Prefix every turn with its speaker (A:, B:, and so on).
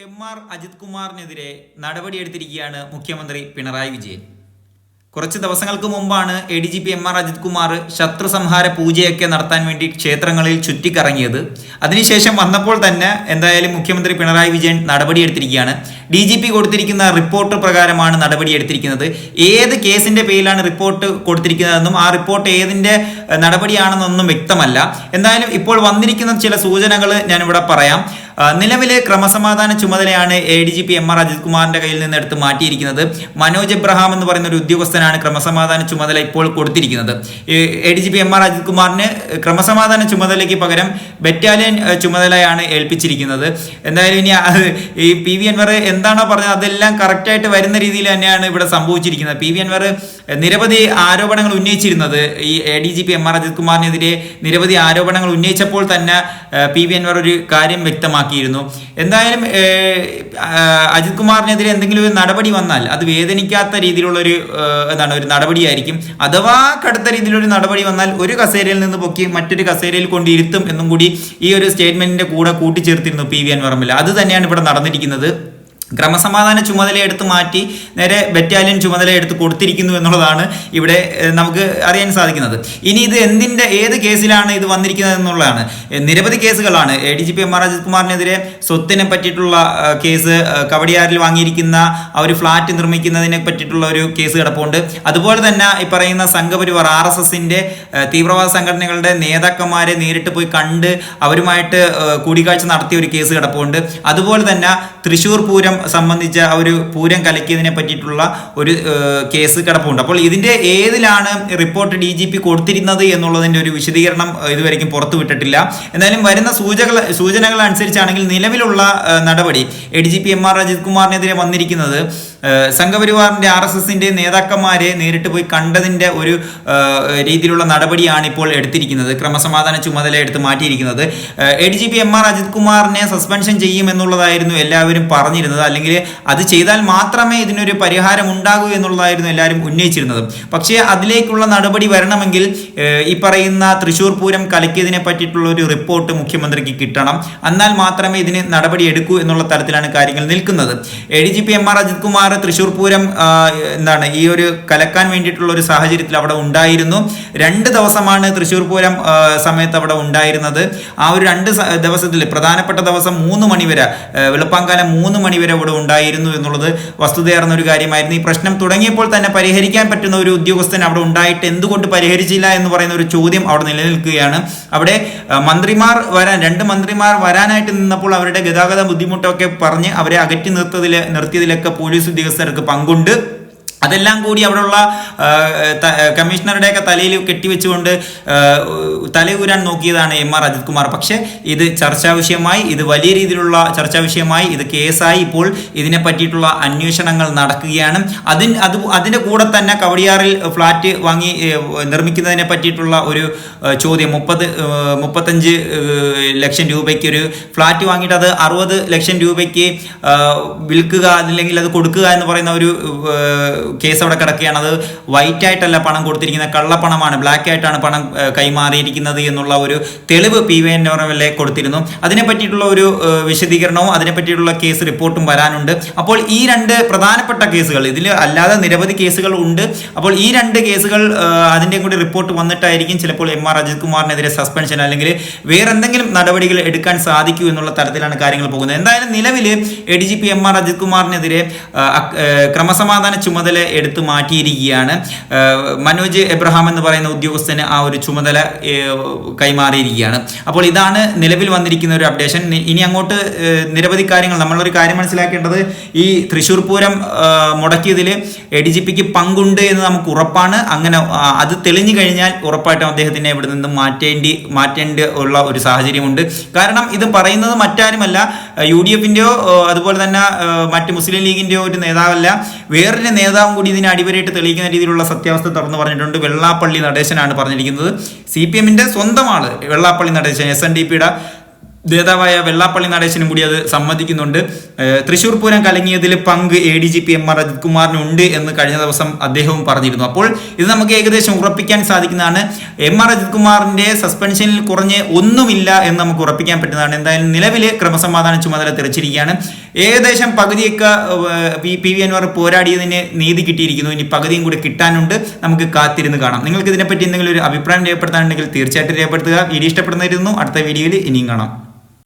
A: M R Ajith കുമാറിനെതിരെ നടപടിയെടുത്തിരിക്കുകയാണ് മുഖ്യമന്ത്രി പിണറായി വിജയൻ. കുറച്ച് ദിവസങ്ങൾക്ക് മുമ്പാണ് A D G P M R Ajith Kumar ശത്രു സംഹാര പൂജയൊക്കെ നടത്താൻ വേണ്ടി ക്ഷേത്രങ്ങളിൽ ചുറ്റിക്കറങ്ങിയത്. അതിനുശേഷം വന്നപ്പോൾ തന്നെ എന്തായാലും മുഖ്യമന്ത്രി പിണറായി വിജയൻ നടപടിയെടുത്തിരിക്കുകയാണ്. ഡി ജി പി കൊടുത്തിരിക്കുന്ന റിപ്പോർട്ട് പ്രകാരമാണ് നടപടിയെടുത്തിരിക്കുന്നത്. ഏത് കേസിന്റെ പേരിലാണ് റിപ്പോർട്ട് കൊടുത്തിരിക്കുന്നതെന്നും ആ റിപ്പോർട്ട് ഏതിന്റെ നടപടിയാണെന്നൊന്നും വ്യക്തമല്ല. എന്തായാലും ഇപ്പോൾ വന്നിരിക്കുന്ന ചില സൂചനകൾ ഞാനിവിടെ പറയാം. നിലവിലെ ക്രമസമാധാന ചുമതലയാണ് A D G P M R Ajith കുമാറിന്റെ കയ്യിൽ നിന്ന് എടുത്ത് മാറ്റിയിരിക്കുന്നത്. മനോജ് എബ്രഹാം എന്ന് പറയുന്ന ഒരു ഉദ്യോഗസ്ഥനാണ് ക്രമസമാധാന ചുമതല ഇപ്പോൾ കൊടുത്തിരിക്കുന്നത്. A D G P M R Ajith കുമാറിന് ക്രമസമാധാന ചുമതലയ്ക്ക് പകരം ബറ്റാലിയൻ ചുമതലയാണ് ഏൽപ്പിച്ചിരിക്കുന്നത്. എന്തായാലും ഇനി ഈ പി വി അൻവർ എന്താണോ പറഞ്ഞത് അതെല്ലാം കറക്റ്റായിട്ട് വരുന്ന രീതിയിൽ തന്നെയാണ് ഇവിടെ സംഭവിച്ചിരിക്കുന്നത്. പി വി അൻവർ നിരവധി ആരോപണങ്ങൾ ഉന്നയിച്ചിരുന്നത് ഈ A D G P M R Ajith കുമാറിനെതിരെ നിരവധി ആരോപണങ്ങൾ ഉന്നയിച്ചപ്പോൾ തന്നെ പി വി അൻവർ ഒരു കാര്യം വ്യക്തമാക്കിയിരുന്നു എന്തായാലും അജിത് കുമാറിനെതിരെ എന്തെങ്കിലും ഒരു നടപടി വന്നാൽ അത് വേദനിക്കാത്ത രീതിയിലുള്ള ഒരു എന്താണ് ഒരു നടപടിയായിരിക്കും. അഥവാ കടുത്ത രീതിയിലൊരു നടപടി വന്നാൽ ഒരു കസേരയിൽ നിന്ന് പൊക്കി മറ്റൊരു കസേരയിൽ കൊണ്ടിരുത്തും എന്നും കൂടി ഈ ഒരു സ്റ്റേറ്റ്മെന്റിന്റെ കൂടെ കൂട്ടിച്ചേർത്തിരുന്നു പി വി അൻവറമ്പിൽ അത് തന്നെയാണ് ഇവിടെ നടന്നിരിക്കുന്നത്. ക്രമസമാധാന ചുമതല എടുത്ത് മാറ്റി നേരെ ബറ്റാലിയൻ ചുമതല എടുത്ത് കൊടുത്തിരിക്കുന്നു എന്നുള്ളതാണ് ഇവിടെ നമുക്ക് അറിയാൻ സാധിക്കുന്നത്. ഇനി ഇത് എന്തിന്റെ ഏത് കേസിലാണ് ഇത് വന്നിരിക്കുന്നത് എന്നുള്ളതാണ്. നിരവധി കേസുകളാണ്. A D G P M R Ajith കുമാറിനെതിരെ സ്വത്തിനെ പറ്റിയിട്ടുള്ള കേസ് കവടിയാറിൽ വാങ്ങിയിരിക്കുന്ന ആ ഒരു ഫ്ലാറ്റ് നിർമ്മിക്കുന്നതിനെ പറ്റിയിട്ടുള്ള ഒരു കേസ് കിടപ്പുണ്ട്. അതുപോലെ തന്നെ ഈ പറയുന്ന സംഘപരിവാർ ആർ എസ് എസിന്റെ തീവ്രവാദ സംഘടനകളുടെ നേതാക്കന്മാരെ നേരിട്ട് പോയി കണ്ട് അവരുമായിട്ട് കൂടിക്കാഴ്ച നടത്തിയ ഒരു കേസ് കിടപ്പുണ്ട്. അതുപോലെ തന്നെ തൃശൂർ പൂരം സംബന്ധിച്ച ആ ഒരു പൂരം കലക്കിയതിനെ പറ്റിയിട്ടുള്ള ഒരു കേസ് കിടപ്പുണ്ട്. അപ്പോൾ ഇതിന്റെ ഏതിലാണ് റിപ്പോർട്ട് ഡി ജി പി കൊടുത്തിരുന്നത് എന്നുള്ളതിന്റെ ഒരു വിശദീകരണം ഇതുവരെയും പുറത്തുവിട്ടിട്ടില്ല പുറത്തു വിട്ടിട്ടില്ല. എന്തായാലും വരുന്ന സൂചകൾ സൂചനകൾ അനുസരിച്ചാണെങ്കിൽ നിലവിലുള്ള നടപടി A D G P M R Ajith കുമാറിനെതിരെ വന്നിരിക്കുന്നത് സംഘപരിവാറിന്റെ ആർ എസ് എസിന്റെ നേതാക്കന്മാരെ നേരിട്ട് പോയി കണ്ടതിന്റെ ഒരു രീതിയിലുള്ള നടപടിയാണ് ഇപ്പോൾ എടുത്തിരിക്കുന്നത്. ക്രമസമാധാന ചുമതല എടുത്ത് മാറ്റിയിരിക്കുന്നത്. A D G P M R Ajith കുമാറിനെ സസ്പെൻഷൻ ചെയ്യുമെന്നുള്ളതായിരുന്നു എല്ലാവരും പറഞ്ഞിരുന്നത്. അല്ലെങ്കിൽ അത് ചെയ്താൽ മാത്രമേ ഇതിനൊരു പരിഹാരം ഉണ്ടാകൂ എന്നുള്ളതായിരുന്നു എല്ലാവരും ഉന്നയിച്ചിരുന്നത്. പക്ഷേ അതിലേക്കുള്ള നടപടി വരണമെങ്കിൽ ഈ പറയുന്ന തൃശൂർ പൂരം കലക്കിയതിനെ പറ്റിയിട്ടുള്ള ഒരു റിപ്പോർട്ട് മുഖ്യമന്ത്രിക്ക് കിട്ടണം. എന്നാൽ മാത്രമേ ഇതിന് നടപടി എടുക്കൂ എന്നുള്ള തരത്തിലാണ് കാര്യങ്ങൾ നിൽക്കുന്നത്. A D G P M R Ajith Kumar Thrissur Pooram എന്താണ് ഈ ഒരു കലക്കാൻ വേണ്ടിയിട്ടുള്ള ഒരു സാഹചര്യത്തിൽ അവിടെ ഉണ്ടായിരുന്നു. രണ്ട് ദിവസമാണ് തൃശൂർ പൂരം സമയത്ത് അവിടെ ഉണ്ടായിരുന്നത്. ആ ഒരു രണ്ട് ദിവസത്തിൽ പ്രധാനപ്പെട്ട ദിവസം മൂന്ന് മണിവരെ വെളുപ്പാങ്കാലം മൂന്ന് മണിവരെ ഇവിടെ ഉണ്ടായിരുന്നു എന്നുള്ളത് വസ്തുതയാർന്ന ഒരു കാര്യമായിരുന്നു. ഈ പ്രശ്നം തുടങ്ങിയപ്പോൾ തന്നെ പരിഹരിക്കാൻ പറ്റുന്ന ഒരു ഉദ്യോഗസ്ഥൻ അവിടെ ഉണ്ടായിട്ട് എന്തുകൊണ്ട് പരിഹരിച്ചില്ല എന്ന് പറയുന്ന ഒരു ചോദ്യം അവിടെ നിലനിൽക്കുകയാണ്. അവിടെ മന്ത്രിമാർ വരാൻ രണ്ട് മന്ത്രിമാർ വരാനായിട്ട് നിന്നപ്പോൾ അവരുടെ ഗതാഗത ബുദ്ധിമുട്ടൊക്കെ പറഞ്ഞ് അവരെ അകറ്റി നിർത്തതിൽ നിർത്തിയതിലൊക്കെ പോലീസ് ഉദ്യോഗസ്ഥർക്ക് പങ്കുണ്ട്. അതെല്ലാം കൂടി അവിടെയുള്ള കമ്മീഷണറുടെയൊക്കെ തലയിൽ കെട്ടിവെച്ചുകൊണ്ട് തല തലയൂരാൻ നോക്കിയതാണ് എം ആർ അജിത് കുമാർ. പക്ഷേ ഇത് ചർച്ചാ വിഷയമായി ഇത് വലിയ രീതിയിലുള്ള ചർച്ചാ വിഷയമായി ഇത് കേസായി ഇപ്പോൾ ഇതിനെ പറ്റിയിട്ടുള്ള അന്വേഷണങ്ങൾ നടക്കുകയാണ്. അതിന് അത് അതിന്റെ കൂടെ തന്നെ കവടിയാറിൽ ഫ്ലാറ്റ് വാങ്ങി നിർമ്മിക്കുന്നതിനെ പറ്റിയിട്ടുള്ള ഒരു ചോദ്യം. മുപ്പത് മുപ്പത്തഞ്ച് ലക്ഷം രൂപയ്ക്ക് ഒരു ഫ്ലാറ്റ് വാങ്ങിയിട്ട് അത് അറുപത് ലക്ഷം രൂപയ്ക്ക് വിൽക്കുക അല്ലെങ്കിൽ അത് കൊടുക്കുക എന്ന് പറയുന്ന ഒരു കേസ് അവിടെ കിടക്കുകയാണ്. അത് വൈറ്റ് ആയിട്ടല്ല പണം കൊടുത്തിരിക്കുന്നത് കള്ളപ്പണമാണ് ബ്ലാക്ക് ആയിട്ടാണ് പണം കൈമാറിയിരിക്കുന്നത് എന്നുള്ള ഒരു തെളിവ് പി വി എൻ നോറവലെ കൊടുത്തിരുന്നു. അതിനെ പറ്റിയിട്ടുള്ള ഒരു വിശദീകരണവും അതിനെ പറ്റിയിട്ടുള്ള കേസ് റിപ്പോർട്ടും വരാനുണ്ട്. അപ്പോൾ ഈ രണ്ട് പ്രധാനപ്പെട്ട കേസുകൾ ഇതിൽ അല്ലാതെ നിരവധി കേസുകൾ ഉണ്ട്. അപ്പോൾ ഈ രണ്ട് കേസുകൾ അതിന്റെ കൂടി റിപ്പോർട്ട് വന്നിട്ടായിരിക്കും ചിലപ്പോൾ എം ആർ അജിത് കുമാറിനെതിരെ സസ്പെൻഷൻ അല്ലെങ്കിൽ വേറെ എന്തെങ്കിലും നടപടികൾ എടുക്കാൻ സാധിക്കൂ എന്നുള്ള തരത്തിലാണ് കാര്യങ്ങൾ പോകുന്നത്. എന്തായാലും നിലവിൽ A D G P M R Ajith കുമാറിനെതിരെ ക്രമസമാധാന ചുമതല എടുത്തു മാറ്റിയിരിക്കുകയാണ്. മനോജ് എബ്രഹാം എന്ന് പറയുന്ന ഉദ്യോഗസ്ഥന് ആ ഒരു ചുമതല കൈമാറിയിരിക്കുകയാണ്. അപ്പോൾ ഇതാണ് നിലവിൽ വന്നിരിക്കുന്ന ഒരു അപ്ഡേഷൻ. ഇനി അങ്ങോട്ട് നിരവധി കാര്യങ്ങൾ. നമ്മളൊരു കാര്യം മനസ്സിലാക്കേണ്ടത് ഈ തൃശ്ശൂർ പൂരം മുടക്കിയതിൽ ഡി ജി പിക്ക് പങ്കുണ്ട് എന്ന് നമുക്ക് ഉറപ്പാണ്. അങ്ങനെ അത് തെളിഞ്ഞു കഴിഞ്ഞാൽ ഉറപ്പായിട്ടും അദ്ദേഹത്തിനെ ഇവിടെ നിന്ന് മാറ്റേണ്ടി മാറ്റേണ്ടി ഉള്ള ഒരു സാഹചര്യമുണ്ട്. കാരണം ഇത് പറയുന്നത് മറ്റാരുമല്ല. യു ഡി എഫിന്റെയോ അതുപോലെ തന്നെ മറ്റ് മുസ്ലിം ലീഗിന്റെയോ ഒരു നേതാവല്ല. വേറൊരു നേതാവും കൂടി ഇതിനെ അടിവരയിട്ട് തെളിയിക്കുന്ന രീതിയിലുള്ള സത്യാവസ്ഥ തുറന്നു പറഞ്ഞിട്ടുണ്ട്. വെള്ളാപ്പള്ളി നടേശനാണ് പറഞ്ഞിരിക്കുന്നത്. സി പി എമ്മിന്റെ സ്വന്തം ആൾ Vellappally Natesan S N D പിയുടെ നേതാവായ വെള്ളാപ്പള്ളി നടേശനും കൂടി അത് സമ്മതിക്കുന്നുണ്ട്. തൃശൂർ പൂരം കലങ്ങിയതിൽ പങ്ക് A D G P M R Ajith കുമാറിനുണ്ട് എന്ന് കഴിഞ്ഞ ദിവസം അദ്ദേഹവും പറഞ്ഞിരുന്നു. അപ്പോൾ ഇത് നമുക്ക് ഏകദേശം ഉറപ്പിക്കാൻ സാധിക്കുന്നതാണ്. എം ആർ അജിത് കുമാറിന്റെ സസ്പെൻഷനിൽ കുറഞ്ഞ് ഒന്നുമില്ല എന്ന് നമുക്ക് ഉറപ്പിക്കാൻ പറ്റുന്നതാണ്. എന്തായാലും നിലവിലെ ക്രമസമാധാന ചുമതല തെറിച്ചിരിക്കുകയാണ്. ഏകദേശം പകുതിയൊക്കെ പി പി വി അൻവർ പോരാടിയതിന് നീതി കിട്ടിയിരിക്കുന്നു. ഇനി പകുതിയും കൂടി കിട്ടാനുണ്ട്. നമുക്ക് കാത്തിരുന്ന് കാണാം. നിങ്ങൾക്ക് ഇതിനെപ്പറ്റി എന്തെങ്കിലും ഒരു അഭിപ്രായം രേഖപ്പെടുത്താനുണ്ടെങ്കിൽ തീർച്ചയായിട്ടും രേഖപ്പെടുത്തുക. വീഡിയോ ഇഷ്ടപ്പെടുന്നതായിരുന്നു അടുത്ത വീഡിയോയിൽ ഇനിയും കാണാം.